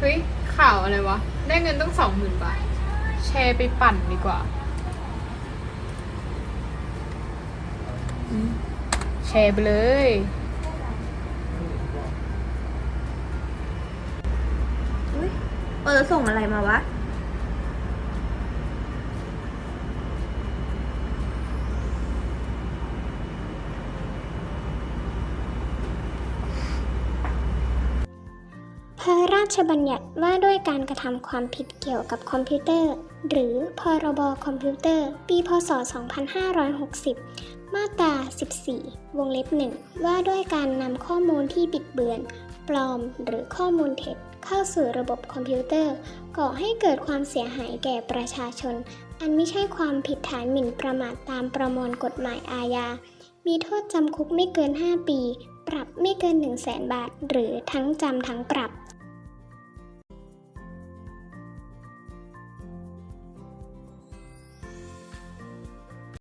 เฮ้ย ข่าวอะไรวะ ได้เงินตั้งสองหมื่นบาท แชร์ไปปั่นดีกว่า แชร์ไปเลยอุ้ยเออส่งอะไรมาวะ พระราชบัญญัติว่าด้วยการกระทำความผิดเกี่ยวกับคอมพิวเตอร์ หรือ พรบคอมพิวเตอร์ ปี พศ 2560 มาตรา 14 วงเล็บหนึ่งว่าด้วยการนำข้อมูลที่บิดเบือน ปลอม หรือข้อมูลเท็จ เข้าสู่ระบบคอมพิวเตอร์ ก่อให้เกิดความเสียหายแก่ประชาชน อันไม่ใช่ความผิดฐานหมิ่นประมาทตามประมวลกฎหมายอาญา มีโทษจำคุกไม่เกิน 5 ปี ปรับไม่เกิน 1 0 0 0 0แบาท หรือทั้งจำทั้งปรับ